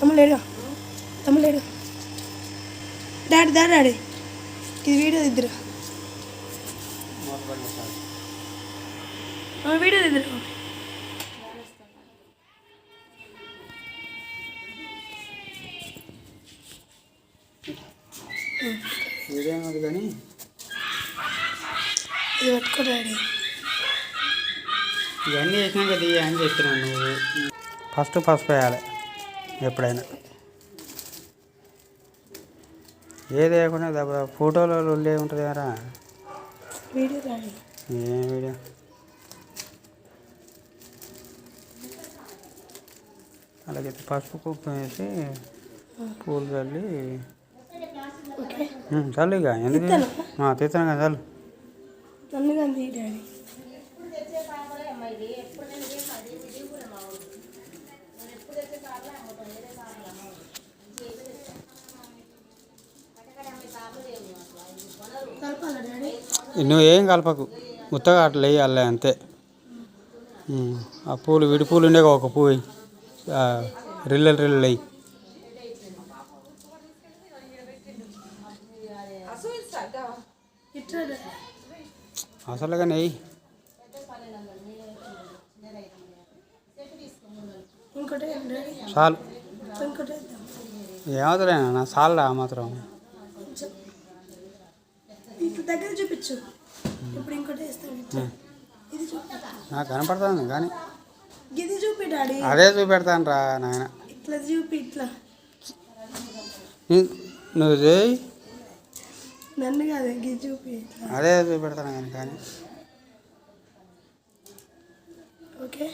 తమ్ములేడు తమ్ములేడు daddy daddy daddy. ఇది video ఇద్దరు వీడియో ఇద్దరు కానీ. ఇది పట్టుకో డాడీ. ఇవన్నీ వేసినాక దియ్య అని చెప్తున్నావు నువ్వు? ఫస్ట్ పసుపు వేయాలి ఎప్పుడైనా. ఏది వేయకుండా దెబ్బ ఫోటోలో ఉండే ఉంటుంది కదా వీడియో ఏం వీడియో? అలాగే పసుపు కుప్పం వేసి పూలు చల్లి. చల్లు ఇక ఎందుకు తిత్తాను? కదా చల్లు. డాడీ. నువ్వు ఏం కలపకు. ఉత్తగా అట్లా వేయాలి అంతే. ఆ పూలు విడి పూలు ఉండే ఒక పువ్వు. ఆ, రిల్లలు ఇట్లా డాడీ. అసలుగా నెయ్యి ఇంకోటి డాడీ చాలు. ఏమవుతుందా నా చాలురా ఆ మాత్రం దగ్గర చూపించు. ఇప్పుడు ఇంకోటి ఇది నాకు కనపడుతుంది కానీ. ఇది చూపి డాడీ. అదే చూపెడతాను రా నాయన. ఇట్లా చూపి ఇట్లా. నువ్వు చేయి. నన్ను కాదు ఇది చూపి అదే చూపెడతాను కానీ కానీ. ఓకే.